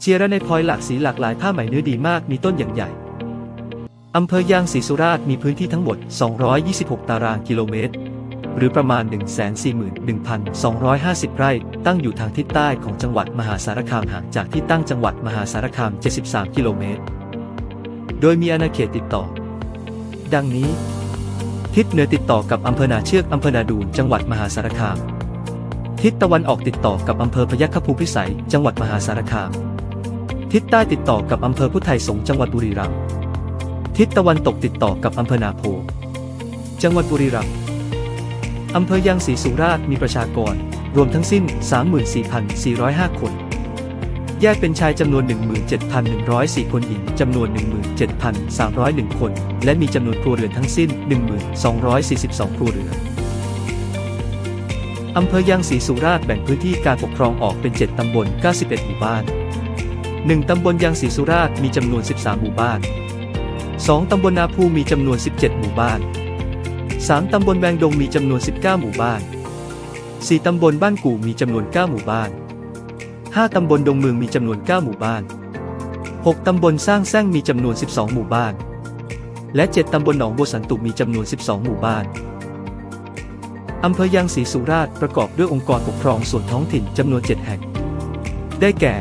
เชียระในพลอยหลากสีหลากหลายผ้าไหมเนื้อดีมากมีต้นอย่างใหญ่อำเภอยางศรีสุราษฎร์มีพื้นที่ทั้งหมด 226 ตารางกิโลเมตร หรือประมาณ 141,250 ไร่ ตั้งอยู่ทางทิศใต้ของจังหวัดมหาสารคามห่างจากที่ตั้งจังหวัดมหาสารคาม 73 กิโลเมตร โดยมีอาณาเขตติดต่อ ดังนี้ ทิศเหนือติดต่อกับอำเภอนาเชือกอำเภอนาดูนจังหวัดมหาสารคาม ทิศตะวันออกติดต่อกับอำเภอพยัคฆภูพิสัย จังหวัดมหาสารคาม ทิศใต้ติดต่อกับอำเภอพุทธไทยสงจังหวัดบุรีรัมย์ ทิศตะวันตกติดต่อกับอำเภอนาโพ จังหวัดบุรีรัมย์ อำเภอยางศรีสุราษฎร์มีประชากร รวมทั้งสิ้น 34,405 คน แยกเป็นชายจำนวน 17,104 คนหญิงจำนวน 17,301 คน และมีจำนวนครัวเรือนทั้งสิ้น 1,242 ครัวเรือนอำเภอยางศรีสุราษฎร์แบ่งพื้นที่การปกครองออกเป็น 7 ตำบล 91 หมู่บ้าน 1 ตำบลยางศรีสุราษฎร์มีจำนวน 13 หมู่บ้าน 2 ตำบลนาภูมีจำนวน 17 หมู่บ้าน 3 ตำบลแวงดงมีจำนวน 19 หมู่บ้าน 4 ตำบลบ้านกู่มีจำนวน 9 หมู่บ้าน 5 ตำบลดงเมืองมีจำนวน 9 หมู่บ้าน 6 ตำบลสร้างแซงมีจำนวน 12 หมู่บ้าน และ 7 ตำบลหนองบัวสันตุมีจำนวน 12 หมู่บ้านอำเภอยางศรีสุราษฎร์ประกอบด้วยองค์กรปกครองส่วนท้องถิ่นจำนวน 7 แห่ง ได้แก่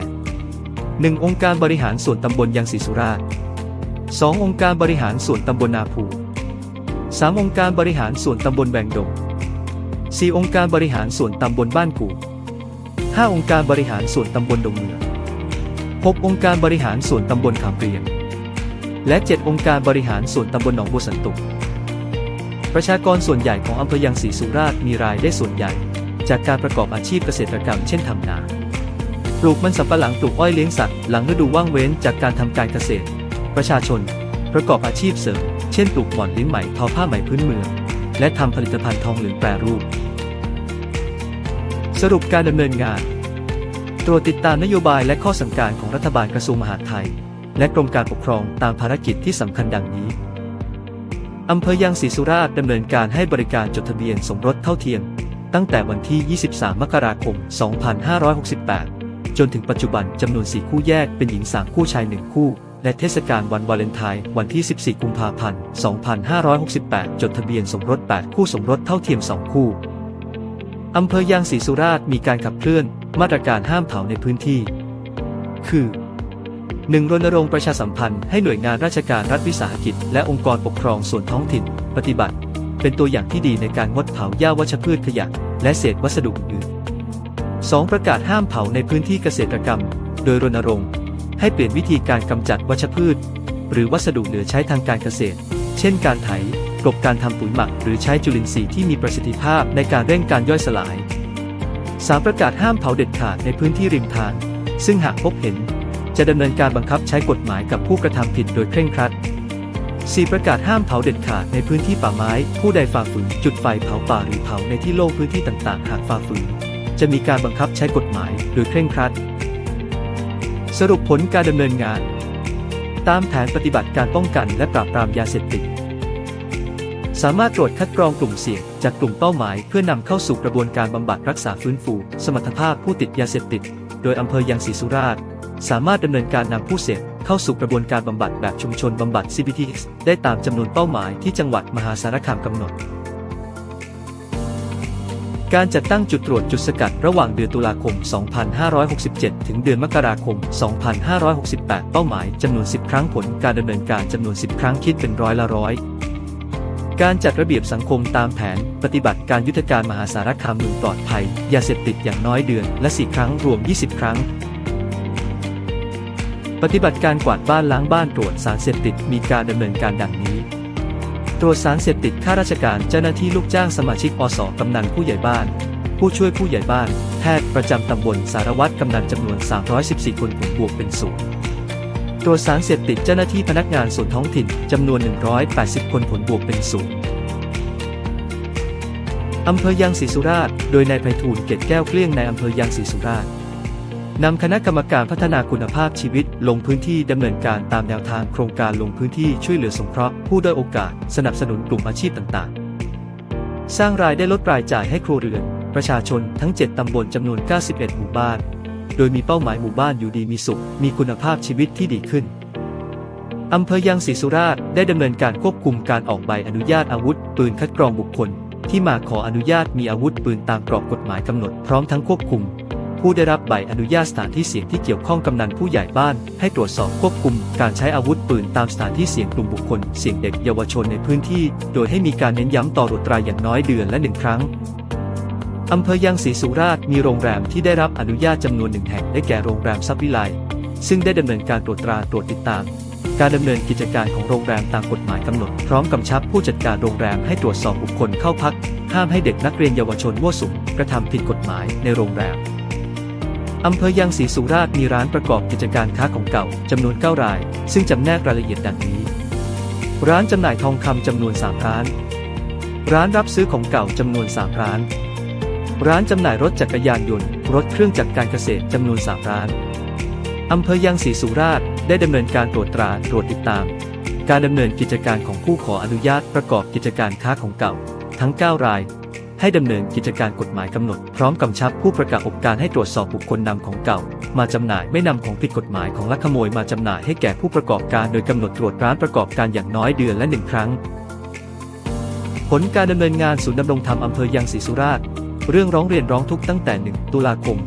1. องค์การบริหารส่วนตำบลยางศรีสุราษฎร์ 2. องค์การบริหารส่วนตำบลนาภู 3. องค์การบริหารส่วนตำบลแวงดง 4. องค์การบริหารส่วนตำบลบ้านกู่ 5. องค์การบริหารส่วนตำบลดงเมือง 6. องค์การบริหารส่วนตำบลขามเรียง และ 7. องค์การบริหารส่วนตำบลหนองบัวสันตุประชากรส่วนใหญ่ของอำเภอยางศรีสุราษฎร์มีรายได้ส่วนใหญ่ จากการประกอบอาชีพเกษตรกรรมเช่นทำนา ปลูกมันสำปะหลังปลูกอ้อยเลี้ยงสัตว์หลังฤดูว่างเว้นจากการทำการเกษตร ประชาชน ประกอบอาชีพเสริม เช่นปลูกหม่อนลิ้นไหมทอผ้าไหมพื้นเมือง และทำผลิตภัณฑ์ทองเหลืองแปรรูป สรุปการดำเนินงาน ตรวจติดตามนโยบายและข้อสั่งการของรัฐบาลกระทรวงมหาดไทย และกรมการปกครองตามภารกิจที่สำคัญดังนี้อำเภอยางศรีสุราษฎร์ดำเนินการให้บริการจดทะเบียนสมรสเท่าเทียม ตั้งแต่วันที่ 23 มกราคม 2568 จนถึงปัจจุบันจำนวน4คู่แยกเป็นหญิง3คู่ชาย1คู่ และเทศกาลวันวาเลนไทน์วันที่ 14 กุมภาพันธ์ 2568 จดทะเบียนสมรส 8 คู่สมรสเท่าเทียม 2 คู่อำเภอยางศรีสุราษฎร์มีการขับเคลื่อน มาตรการห้ามเผาในพื้นที่ คือ 1. รณรงค์ประชาสัมพันธ์ให้หน่วยงานราชการรัฐวิสาหกิจ และองค์กรปกครองส่วนท้องถิ่น ปฏิบัติ เป็นตัวอย่างที่ดีในการงดเผาหญ้าวัชพืชขยะ และเศษวัสดุอื่น 2. ประกาศห้ามเผาในพื้นที่เกษตรกรรม โดยรณรงค์ ให้เปลี่ยนวิธีการกำจัดวัชพืช หรือวัสดุเหลือใช้ทางการเกษตร เช่นการไถกลบการทำปุ๋ยหมัก หรือใช้จุลินทรีย์ที่มีประสิทธิภาพในการเร่งการย่อยสลาย 3. ประกาศห้ามเผาเด็ดขาดในพื้นที่ริมทาง ซึ่งหากพบเห็น จะดำเนินการบังคับใช้กฎหมายกับผู้กระทำผิดโดยเคร่งครัด 4. ประกาศห้ามเผาเด็ดขาดในพื้นที่ป่าไม้ ผู้ใดฝ่าฝืนจุดไฟเผาป่าหรือเผาในที่โล่งพื้นที่ต่างๆ หากฝ่าฝืน จะมีการบังคับใช้กฎหมายโดยเคร่งครัด สรุปผลการดำเนินงาน ตามแผนปฏิบัติการป้องกันและปราบปรามยาเสพติด สามารถตรวจคัดกรองกลุ่มเสี่ยงจากกลุ่มเป้าหมายเพื่อนำเข้าสู่กระบวนการบำบัดรักษาฟื้นฟู สมรรถภาพผู้ติดยาเสพติด โดยอำเภอยางศรีสุราษฎร์สามารถดำเนินการนำผู้เสพเข้าสู่กระบวนการบำบัดแบบชุมชนบำบัด CBTX ได้ตามจำนวนเป้าหมายที่จังหวัดมหาสารคามกำหนด การจัดตั้งจุดตรวจจุดสกัดระหว่างเดือนตุลาคม 2567 ถึงเดือนมกราคม 2568 เป้าหมายจำนวน 10 ครั้งผลการดำเนินการจำนวน 10 ครั้งคิดเป็นร้อยละร้อย การจัดระเบียบสังคมตามแผน ปฏิบัติการยุทธการมหาสารคามเมืองปลอดภัย ยาเสพติดอย่างน้อยเดือนและ 4 ครั้งรวม 20 ครั้ง ปฏิบัติการกวาดบ้านล้างบ้านตรวจสารเสพติดมีการดำเนินการดังนี้ รวจสารเสพติดข้าราชการเจ้าหน้าที่ลูกจ้างสมาชิกอสกำนันผู้ใหญ่บ้าน ผู้ช่วยผู้ใหญ่บ้าน แพทย์ประจำตำบลสารวัตรกำนันจำนวน 314 คนผลบวกเป็นศูนย์ตรวจสารเสพติดเจ้าหน้าที่พนักงานส่วนท้องถิ่นจำนวน 180 คนผลบวกเป็นศูนย์อำเภอยางศรีสุราษฎร์ โดยนายไพฑูรย์เกตแก้วเกลี้ยงในอำเภอยางศรีสุราษฎร์ นำคณะกรรมการพัฒนาคุณภาพชีวิต ลงพื้นที่ดำเนินการตามแนวทางโครงการลงพื้นที่ช่วยเหลือสงเคราะห์ผู้ด้อยโอกาส สนับสนุนกลุ่มอาชีพต่างๆ สร้างรายได้ลดรายจ่ายให้ครัวเรือน ประชาชนทั้ง 7 ตำบลจำนวน 91 หมู่บ้าน โดยมีเป้าหมายหมู่บ้านอยู่ดีมีสุข มีคุณภาพชีวิตที่ดีขึ้นอำเภอยางศรีสุราษฎร์ได้ดำเนินการควบคุมการออกใบอนุญาตอาวุธ ปืนคัดกรองบุคคล ที่มาขออนุญาตมีอาวุธปืนตามกรอบกฎหมายกำหนดพร้อมทั้งควบคุม ผู้ได้รับใบอนุญาตสถานที่เสี่ยงที่เกี่ยวข้องกำนันผู้ใหญ่บ้าน ให้ตรวจสอบควบคุม การใช้อาวุธปืนตามสถานที่เสี่ยงกลุ่มบุคคลเสี่ยงเด็กเยาวชนในพื้นที่ โดยให้มีการเน้นย้ำต่อตรวจตราอย่างน้อยเดือนละหนึ่งครั้งอำเภอยางศรีสุราษฎร์มีโรงแรมที่ได้รับอนุญาตจำนวนหนึ่งแห่งได้แก่โรงแรมซับวิไลซึ่งได้ดำเนินการตรวจตราตรวจติดตาม การดำเนินกิจการของโรงแรมตามกฎหมายกำหนด พร้อมกำชับผู้จัดการโรงแรมให้ตรวจสอบบุคคลเข้าพัก ห้ามให้เด็กนักเรียนเยาวชนมั่วสุมกระทำผิดกฎหมายในโรงแรม อำเภอยางศรีสุราษฎร์มีร้านประกอบกิจการค้าของเก่าจำนวน 9 ราย ซึ่งจำแนกรายละเอียดดังนี้ ร้านจำหน่ายทองคำจำนวน 3 ร้าน ร้านรับซื้อของเก่าจำนวน 3 ร้าน ร้านจำหน่ายรถจักรยานยนต์ รถเครื่องจักรการเกษตรจำนวน 3 ร้านอำเภอยางศรีสุราษฎร์ได้ดำเนินการตรวจตราตรวจติดตาม การดำเนินกิจการของผู้ขออนุญาตประกอบกิจการค้าของเก่า ทั้ง 9 ราย ให้ดำเนินกิจการกฎหมายกำหนด พร้อมกำชับผู้ประกาศอบการให้ตรวจสอบบุคคลนำของเก่า มาจำหน่ายไม่นำของผิดกฎหมายของลักขโมยมาจำหน่ายให้แก่ผู้ประกอบการโดยกำหนดตรวจร้านประกอบการอย่างน้อยเดือนละหนึ่งครั้ง ผลการดำเนินงานศูนย์ดำรงธรรมอำเภอยางศรีสุราษฎร์เรื่องร้องเรียนร้องทุกข์ตั้งแต่ 1 ตุลาคม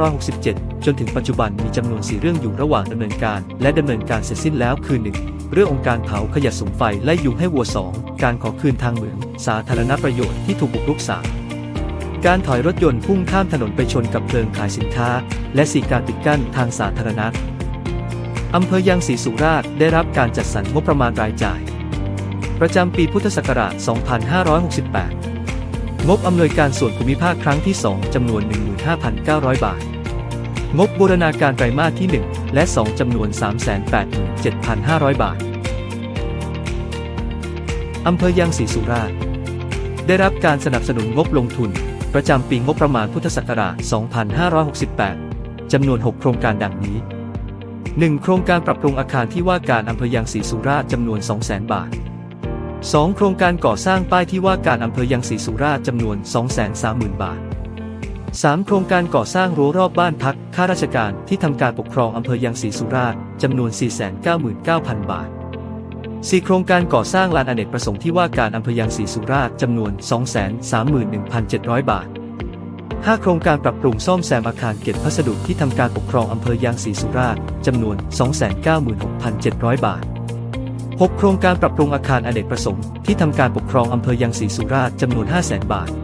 2567 จนถึงปัจจุบันมีจำนวน 4 เรื่องอยู่ระหว่างดำเนินการ และดำเนินการเสร็จสิ้นแล้วคือ 1 เรื่ององค์การเผาขยะสูงไฟไล่ยุงให้วัว 2 การขอคืนทางเหมือง สาธารณประโยชน์ที่ถูกบุกรุกสาการถอยรถยนต์พุ่งข้ามถนนไปชนกับเพลิงขายสินค้า และสีการปิดกั้นทางสาธารณะอำเภอยางศรีสุราษฎร์ได้รับการจัดสรรงบประมาณรายจ่าย ประจำปีพุทธศักราช 2568 งบอำนวยการส่วนภูมิภาคครั้งที่ 2 จำนวน 15,900 บาท งบบูรณาการไตรมาสที่ 1 และ 2 จำนวน 387,500 บาท อำเภอยางศรีสุราษฎร์ได้รับการสนับสนุนงบลงทุน ประจำปีงบประมาณพุทธศักราช 2568 จำนวน 6 โครงการดังนี้ 1. โครงการปรับปรุงอาคารที่ว่าการอำเภอยางศรีสุราษฎร์จำนวน 200,000 บาท 2. โครงการก่อสร้างป้ายที่ว่าการอำเภอยางศรีสุราษฎร์จำนวน 230,000 บาท 3. โครงการก่อสร้างรั้วรอบบ้านพักข้าราชการที่ทำการปกครองอำเภอยางศรีสุราษฎร์จำนวน 499,000 บาท 4. โครงการก่อสร้างลานอเนกประสงค์ที่ว่าการอำเภอยางศรีสุราษฎร์จำนวน 231,700 บาท 5 โครงการปรับปรุงซ่อมแซมอาคารเก็บพัสดุที่ทำการปกครองอำเภอยางศรีสุราษฎร์จำนวน 296,700 บาท 6 โครงการปรับปรุงอาคารอเนกประสงค์ที่ทำการปกครองอำเภอยางศรีสุราษฎร์จำนวน 500,000 บาท